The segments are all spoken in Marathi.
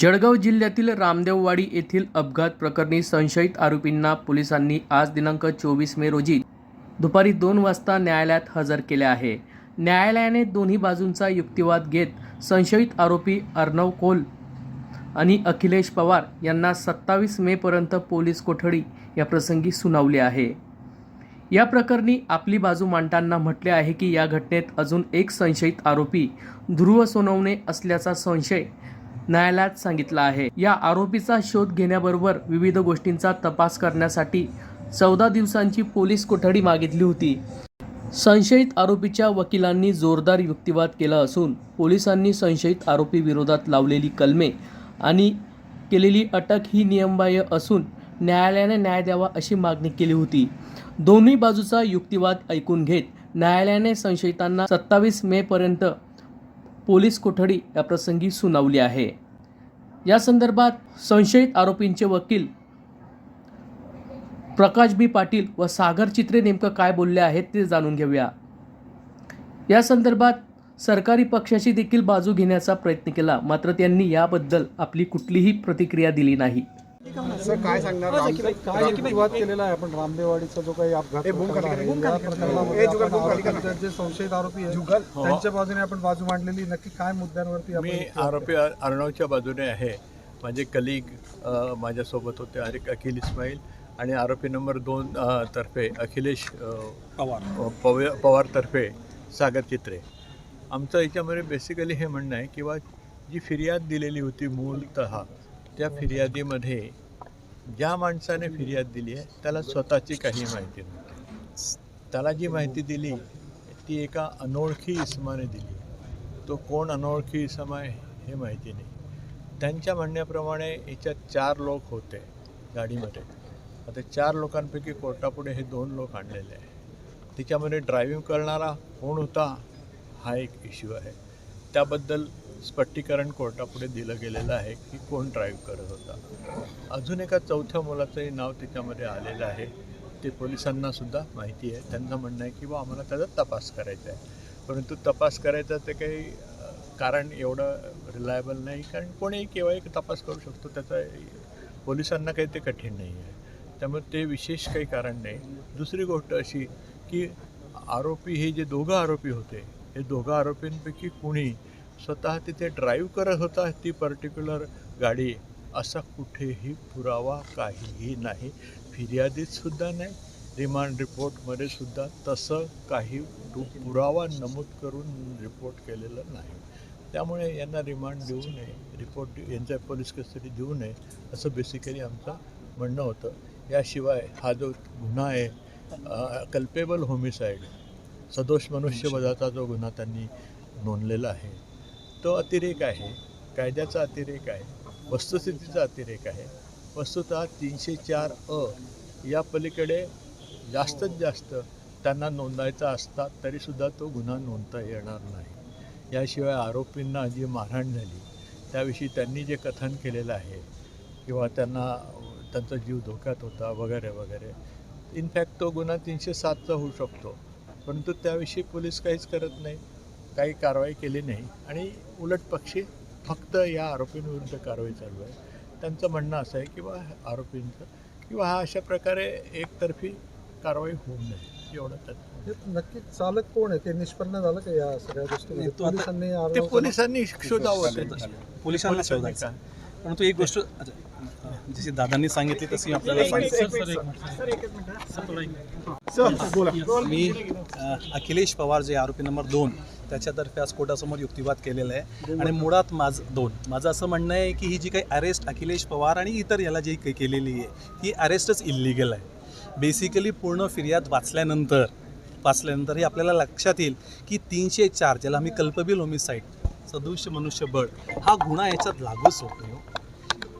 जळगाव जिल्ह्यातील रामदेववाडी येथील अपघात प्रकरणी संशयित आरोपींना पोलिसांनी आज दिनांक चोवीस मे रोजी दुपारी दोन वाजता न्यायालयात हजर केले आहे. न्यायालयाने दोन्ही बाजूंचा युक्तिवाद घेत संशयित आरोपी अर्णव कोल आणि अखिलेश पवार यांना सत्तावीस मेपर्यंत पोलीस कोठडी या प्रसंगी सुनावली आहे. या प्रकरणी आपली बाजू मांडताना म्हटले आहे की या घटनेत अजून एक संशयित आरोपी ध्रुव सोनवणे असल्याचा संशय न्यायालयात सांगितलं आहे. या आरोपीचा शोध घेण्याबरोबर विविध गोष्टींचा तपास करण्यासाठी चौदा दिवसांची पोलीस कोठडी मागितली होती. संशयित आरोपीच्या वकिलांनी जोरदार युक्तिवाद केला असून पोलिसांनी संशयित आरोपी विरोधात लावलेली कलमे आणि केलेली अटक ही नियमबाह्य असून न्यायालयाने न्याय द्यावा अशी मागणी केली होती. दोन्ही बाजूचा युक्तिवाद ऐकून घेत न्यायालयाने संशयितांना सत्तावीस मेपर्यंत पोलीस कोठडी या प्रसंगी सुनावली आहे. या संदर्भात संशयित आरोपींचे वकील प्रकाश बी पाटील व सागर चित्रे नेमकं काय बोलले आहेत ते जाणून घेऊया. या संदर्भात सरकारी पक्षाशी देखील बाजू घेण्याचा प्रयत्न केला मात्र त्यांनी याबद्दल आपली कुठलीही प्रतिक्रिया दिली नाही. सर काय सांगणार? राम- काय युक्तिवाद केलेला आहे आपण रामदेवाडीचा जो काही अपघात जे संशयित आरोपी. त्यांच्या बाजूने आपण बाजू मांडलेली नक्की काय मुद्द्यांवरती आपण मी आरोपी अर्णवच्या बाजूने आहे. माझे कलिग माझ्यासोबत होते अरे अखिल इस्माईल आणि आरोपी नंबर दोन तर्फे अखिलेश पवार. पव पवारतर्फे सागर चित्रे. आमचं याच्यामध्ये बेसिकली हे म्हणणं आहे किंवा जी फिर्याद दिलेली होती मूलतः त्या फिर्यादीमध्ये ज्या माणसाने फिर्याद दिली आहे त्याला स्वतःची काही माहिती नव्हती. त्याला जी माहिती दिली ती एका अनोळखी इसमाने दिली. तो कोण अनोळखी इसम आहे हे माहिती नाही. त्यांच्या म्हणण्याप्रमाणे याच्यात चार लोक होते गाडीमध्ये. आता चार लोकांपैकी कोर्टापुढे हे दोन लोक आणलेले आहे तिच्यामध्ये ड्रायव्हिंग करणारा कोण होता हा एक इश्यू आहे. त्याबद्दल स्पष्टीकरण कोर्टापुढे दिलं गेलेलं आहे की कोण ड्राईव्ह करत होता. अजून एका चौथ्या मुलाचंही नाव त्याच्यामध्ये आलेलं आहे. ते पोलिसांना सुद्धा माहिती आहे. त्यांना म्हणणं आहे की बा आम्हाला त्याचा तपास करायचा आहे. परंतु तपास करायचा ते काही कारण एवढं रिलायबल नाही. कारण कोणीही केव्हा एक तपास करू शकतो. त्याचा पोलिसांना काही ते कठीण नाही आहे. त्यामुळे ते विशेष काही कारण नाही. दुसरी गोष्ट अशी की आरोपी हे जे दोघं आरोपी होते हे दोघं आरोपींपैकी कुणी स्वतः तिथे ड्राईव्ह करत होता. ती पर्टिक्युलर गाडी असा कुठेही पुरावा काहीही नाही. फिर्यादीतसुद्धा नाही. रिमांड रिपोर्टमध्ये सुद्धा तसं काही पुरावा नमूद करून रिपोर्ट केलेलं नाही. त्यामुळे यांना रिमांड देऊ नये. रिपोर्ट यांच्या पोलीस कस्टडी देऊ नये असं बेसिकली आमचं म्हणणं होतं. याशिवाय हा जो गुन्हा आहे कल्पेबल होमिसाईड सदोष मनुष्यवधाचा जो गुन्हा त्यांनी नोंदलेला आहे तो अतिरेक आहे कायद्याचा अतिरेक आहे वस्तुस्थितीचा अतिरेक आहे. वस्तुतः तीनशे चार अ या पलीकडे जास्तीत जास्त त्यांना नोंदायचा असता तरीसुद्धा तो गुन्हा नोंदता येणार नाही. याशिवाय आरोपींना जी मारहाण झाली त्याविषयी त्यांनी जे कथन केलेलं आहे किंवा त्यांना त्यांचा जीव धोक्यात होता वगैरे वगैरे इनफॅक्ट तो गुन्हा तीनशे सातचा होऊ शकतो. परंतु त्याविषयी पोलीस काहीच करत नाही. काही कारवाई केली नाही. आणि उलट पक्षी फक्त या आरोपींविरुद्ध कारवाई चालू आहे. त्यांचं म्हणणं असं आहे की बा आरोपींचं किंवा हा अशा प्रकारे एकतर्फी कारवाई होऊ नये. एवढं त्यात हे नक्की चालक कोण आहे? ते निष्पन्न झालं का या सगळ्या गोष्टी? पोलिसांनी ते पोलिसांनी शोधावं ते. पोलिसांना शोधायचं? परंतु एक गोष्ट जशी दादांनी सांगितली तशी आपल्याला सांगितलं. मी अखिलेश पवार जे आरोपी नंबर दोन त्याच्यातर्फे आज कोर्टासमोर युक्तिवाद केलेला आहे. आणि मुळात माझं दोन. माझं असं म्हणणं आहे की ही जी काही अरेस्ट अखिलेश पवार आणि इतर याला जी काही केलेली आहे ही अरेस्टच इल्लिगल आहे. बेसिकली पूर्ण फिर्याद वाचल्यानंतर वाचल्यानंतर हे आपल्याला लक्षात येईल की तीनशे चार ज्याला आम्ही कल्पबिल होमिसाईड सदृश्य मनुष्यबळ हा गुन्हा याच्यात लागूच होत हो.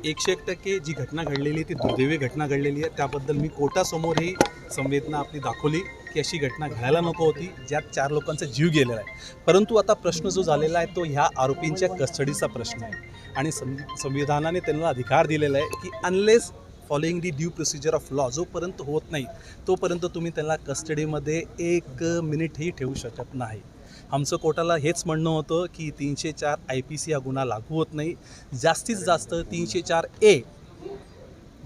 एकशे एक टक्के जी घटना घडलेली आहे ती दुर्दैवी घटना घडलेली आहे. त्याबद्दल मी कोर्टासमोरही संवेदना आपली दाखवली. की अशी घटना घडायला नको होती ज्यात चार लोकांचा जीव गेलेला आहे. परंतु आता प्रश्न जो झालेला आहे तो ह्या आरोपींच्या कस्टडीचा प्रश्न आहे. आणि संविधानाने त्यांना अधिकार दिलेला आहे की unless following the due procedure of law जोपर्यंत होत नाही तोपर्यंत तुम्ही त्यांना कस्टडीमध्ये एक मिनिटही ठेवू शकत नाही. आमचं कोर्टाला हेच म्हणणं होतं की तीनशे चार आय पी सी हा गुन्हा लागू होत नाही. जास्तीत जास्त तीनशे चार ए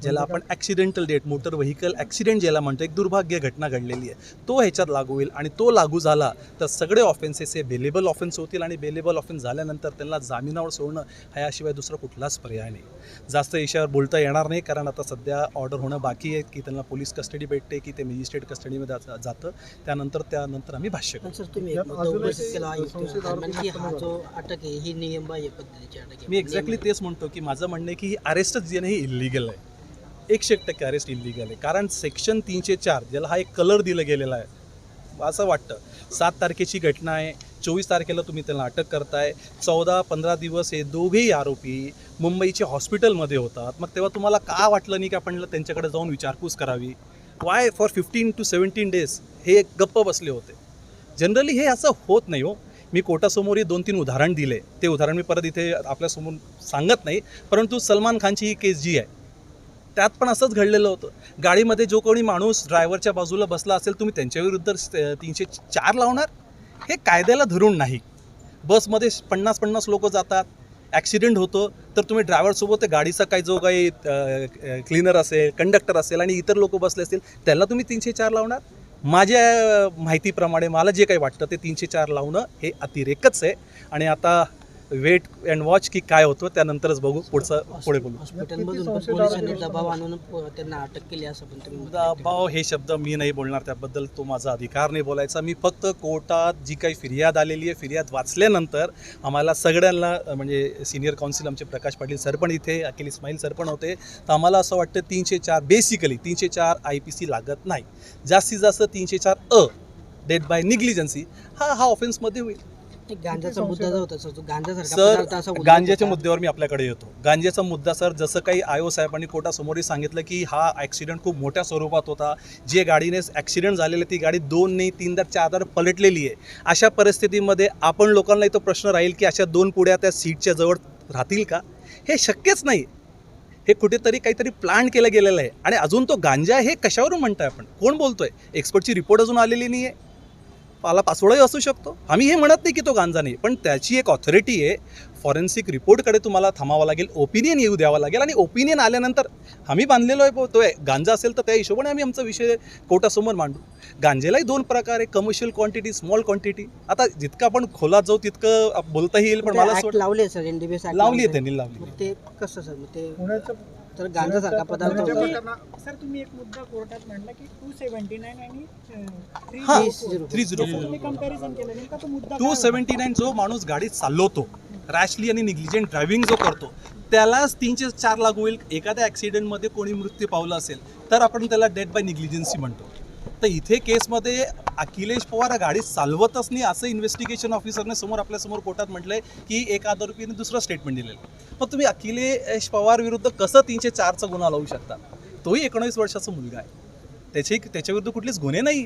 ज्याला आपण accidental death motor vehicle accident ज्याला म्हणतो एक दुर्भाग्य घटना घडलेली आहे. तो ह्याच्यात लागू होईल आणि तो लागू झाला तर सगळे ऑफेन्सेस हे बेलेबल ऑफेन्स होतील आणि बेलेबल ऑफेन्स झाल्यानंतर त्यांना जामिनावर सोडणं हा याशिवाय दुसरा कुठलाच पर्याय नाही. जास्त याच्यावर बोलता येणार नाही कारण आता सध्या ऑर्डर होणं बाकी आहे की त्यांना पोलीस कस्टडी भेटते की ते मॅजिस्ट्रेट कस्टडीमध्ये जातं. त्यानंतर त्यानंतर आम्ही भाष्य करू पण सर तुम्ही एक यात मुद्दा अजूनही उपस्थित केला आहे. संशयित दरम्यान की आरोपी जो अटक आहे नियमबाह्य पद्धतीची अटक आहे मी एक्झॅक्टली तेच म्हणतो की माझं म्हणणं आहे की ही अरेस्टच जे नाही इलिगल आहे. एकशे एक टक्के अरेस्ट इलिगल आहे. कारण सेक्शन तीनशे चार ज्याला हा एक कलर दिला गेलेला आहे असं वाटतं. सात तारखेची घटना आहे चोवीस तारखेला तुम्ही त्यांना अटक करताय चौदा पंधरा दिवस हे दोघेही आरोपी मुंबईच्या हॉस्पिटलमध्ये होतात. मग तेव्हा तुम्हाला का वाटलं नाही की आपण त्यांच्याकडे जाऊन विचारपूस करावी? Why for fifteen to seventeen days हे गप्प बसले होते? जनरली हे असं होत नाही हो. मी कोटासमोरही दोन तीन उदाहरण दिले. ते उदाहरण मी परत इथे आपल्यासमोर सांगत नाही. परंतु सलमान खानची ही केस जी आहे त्यात पण असंच घडलेलं होतं. गाडीमध्ये जो कोणी माणूस ड्रायव्हरच्या बाजूला बसला असेल तुम्ही त्यांच्याविरुद्ध तीनशे चार लावणार? हे कायद्याला धरून नाही. बसमध्ये पन्नास पन्नास लोक जातात. ॲक्सिडेंट होतो तर तुम्ही ड्रायव्हरसोबत गाडीचा काही जो काही क्लिनर असेल कंडक्टर असेल आणि इतर लोक बसले असतील त्याला तुम्ही तीनशे चार लावणार? माझ्या माहितीप्रमाणे मला जे काही वाटतं ते तीनशे चार लावणं हे अतिरेकच आहे. आणि आता वेट अँड वॉच की काय होतं त्यानंतरच बघू पुढचं पुढे बोलू. दबाव आणून प- त्यांना अटक केली असं पण तुम्ही म्हणताय. दबाव हे शब्द मी नाही बोलणार त्याबद्दल तो माझा अधिकार नाही बोलायचा. मी फक्त कोर्टात जी काही फिर्याद आलेली आहे फिर्याद वाचल्यानंतर आम्हाला सगळ्यांना म्हणजे सिनियर काउन्सिल आमचे प्रकाश पाटील सर पण इथे अखिल इस्माईल सर पण होते. तर आम्हाला असं वाटतं तीनशे चार बेसिकली तीनशे चार आय पी सी लागत नाही. जास्तीत जास्त तीनशे चार अ डेट बाय निग्लिजन्सी हा हा ऑफेन्समध्ये होईल. गांजाचा मुद्दा जो होता सर तो गांजाच्या. मुद्द्यावर मी आपल्याकडे येतो. गांजाचा मुद्दा सर जसं काही आयो साहेबांनी कोर्टासमोरही सांगितलं की हा ॲक्सिडेंट खूप मोठ्या स्वरूपात होता. जे गाडीने ॲक्सिडेंट झालेलं ती गाडी दोन नाही तीनदा चारदा पलटलेली आहे. अशा परिस्थितीमध्ये आपण लोकांना तो प्रश्न राहील की अशा दोन पुड्या त्या सीटच्या जवळ राहतील का? हे शक्यच नाही. हे कुठेतरी काहीतरी प्लान केलं गेलेलं आहे. आणि अजून तो गांजा हे कशावरून म्हणताय आपण? कोण बोलतोय? एक्सपर्टची रिपोर्ट अजून आलेली नाही आहे पाला पासोडाही असू शकतो. आम्ही हे म्हणत नाही की तो गांजा नाही पण त्याची एक ऑथॉरिटी आहे. फॉरेन्सिक रिपोर्टकडे तुम्हाला थांबावं लागेल ओपिनियन येऊ द्यावं लागेल आणि ओपिनियन आल्यानंतर आम्ही बांधलेलो आहे. तो आहे गांजा असेल तर त्या हिशोबाने आम्ही आमचा विषय कोर्टासमोर मांडू. गांजेलाही दोन प्रकार आहे कमर्शियल क्वांटिटी स्मॉल क्वांटिटी आता जितकं आपण खोलात जाऊ तितकं बोलता येईल पण ते मला लावले सर एनडीबीएस वाटतं- लावली आहे त्यांनी लावली ते कसं सर ते तर गांजासारखा पदार्थ पुण्याच्या होता. सर तुम्ही एक मुद्दा कोर्टात मांडला की टू सेव्हन्टी नाईन आणि थ्री झिरो कंपॅरिझन केलं नेमका तो मुद्दा टू सेवन्टी नाईन जो माणूस गाडी चालवतो रॅशली आणि निग्लिजंट ड्रायव्हिंग जो करतो त्यालाच तीनशे चार लागू होईल. एखाद्या ॲक्सिडेंटमध्ये कोणी मृत्यू पावला असेल तर आपण त्याला डेथ बाय निग्लिजन्सी म्हणतो. तर इथे केसमध्ये अखिलेश पवार हा गाडी चालवतच नाही असं इन्व्हेस्टिगेशन ऑफिसरने समोर आपल्यासमोर कोर्टात म्हटलंय की एक आरोपीने दुसरं स्टेटमेंट दिलेलं मग तुम्ही अखिलेश पवार विरुद्ध कसं तीनशे चारचा गुन्हा लावू शकता? तोही एकोणीस वर्षाचा मुलगा आहे. त्याची त्याच्याविरुद्ध कुठलीच गुन्हे नाही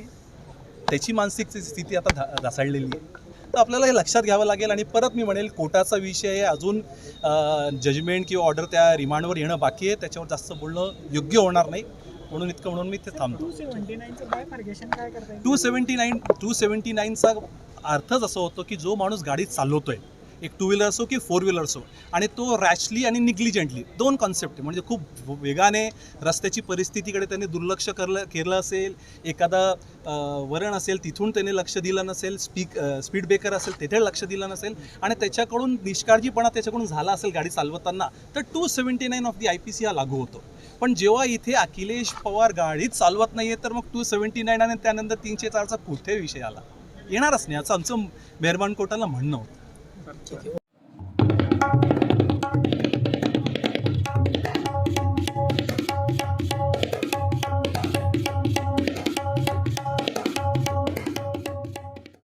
त्याची मानसिक स्थिती आता ढा ढासळलेली आहे. तर आपल्याला हे लक्षात घ्यावं लागेल आणि परत मी म्हणेल कोर्टाचा विषय आहे. अजून जजमेंट किंवा ऑर्डर त्या रिमांडवर येणं बाकी आहे. त्याच्यावर जास्त बोलणं योग्य होणार नाही. म्हणून इतकं म्हणून मी ते थांबतो. Two seventy seventy nine two seventy नाईनचा अर्थच असं होतो की जो माणूस गाडी चालवतोय एक टू व्हीलर असो की फोर व्हीलर असो. आणि तो रॅशली आणि निग्लिजंटली दोन कॉन्सेप्ट म्हणजे खूप वेगाने रस्त्याची परिस्थितीकडे त्याने दुर्लक्ष करलं केलं असेल एखादा वरण असेल तिथून त्याने लक्ष दिलं नसेल स्पीक स्पीड ब्रेकर असेल तेथे लक्ष दिलं नसेल आणि त्याच्याकडून निष्काळजीपणा त्याच्याकडून झाला असेल गाडी चालवताना तर two seventy nine of the I P C हा लागू होतो. पण जेव्हा इथे अखिलेश पवार गाडीच चालवत नाही आहे तर मग टू सेवन्टी नाईन आणि त्यानंतर तीनशे चारचा कुठे विषय आला. येणारच नाही. असं आमचं मेहरबान कोर्टाला म्हणणं होतं. Bán.